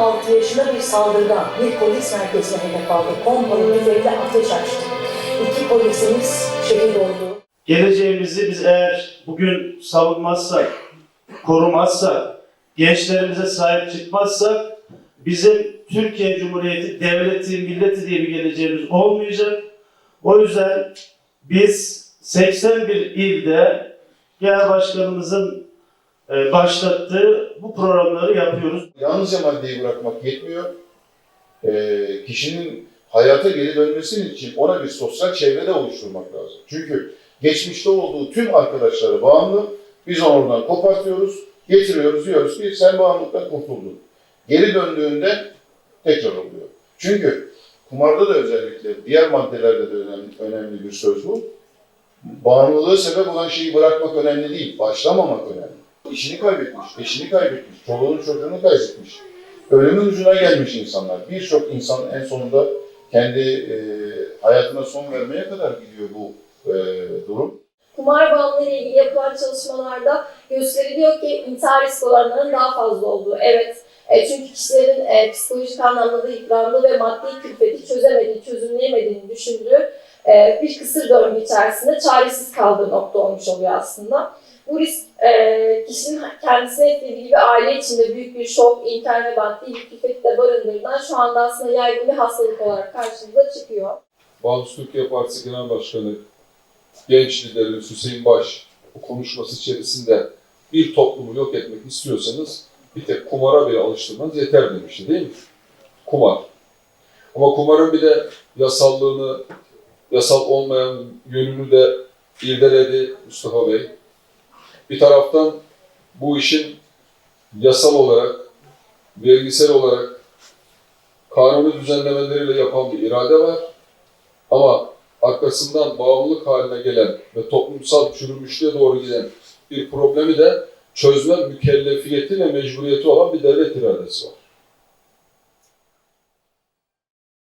16 yaşında bir saldırıda bir polis merkezine hedef aldı. Pompalı tüfekle ateş açtı. İki polisimiz şehit oldu. Geleceğimizi biz eğer bugün savunmazsak, korumazsak, gençlerimize sahip çıkmazsak bizim Türkiye Cumhuriyeti devleti, milleti diye bir geleceğimiz olmayacak. O yüzden biz 81 ilde genel başkanımızın başlattığı bu programları yapıyoruz. Yalnızca maddeyi bırakmak yetmiyor. Ee, kişinin hayata geri dönmesi için ona bir sosyal çevre de oluşturmak lazım. Çünkü geçmişte olduğu tüm arkadaşları bağımlı, biz onu oradan kopartıyoruz, getiriyoruz, diyoruz ki sen bağımlılıktan kurtuldun. Geri döndüğünde tekrar oluyor. Çünkü kumarda da özellikle, diğer maddelerde de önemli, önemli bir söz bu. Bağımlılığı sebep olan şeyi bırakmak önemli değil, başlamamak önemli. İşini kaybetmiş, eşini kaybetmiş, çoluğunu çocuğunu kaybetmiş. Ölümün ucuna gelmiş insanlar. Birçok insan en sonunda kendi e, hayatına son vermeye kadar gidiyor bu e, durum. Kumar bağımlılığı ile ilgili yapılan çalışmalarda gösteriliyor ki intihar riski oranlarının daha fazla olduğu. Evet, e, çünkü kişilerin e, psikolojik anlamda da yıprandığı ve maddi külfeti çözemediği, çözümleyemediğini düşündüğü e, bir kısır döngü içerisinde çaresiz kaldığı nokta olmuş oluyor aslında. Bu risk e, kişinin kendisine etkilediği gibi aile içinde büyük bir şok, ve maddi bir külfeti de barındırdan şu anda aslında yaygın bir hastalık olarak karşımıza çıkıyor. Bağımsız Türkiye Partisi Genel Başkanı genç liderimiz Hüseyin Baş bu konuşması içerisinde bir toplumu yok etmek istiyorsanız bir tek kumara bile alıştırmanız yeter demişti değil mi? Kumar. Ama kumarın bir de yasallığını, yasal olmayan yönünü de irdeledi Mustafa Bey. Bir taraftan bu işin yasal olarak, vergisel olarak kanuni düzenlemeleriyle yapan bir irade var. Ama arkasından bağımlılık haline gelen ve toplumsal çürümüşlüğe doğru giden bir problemi de çözme mükellefiyeti ve mecburiyeti olan bir devlet iradesi var.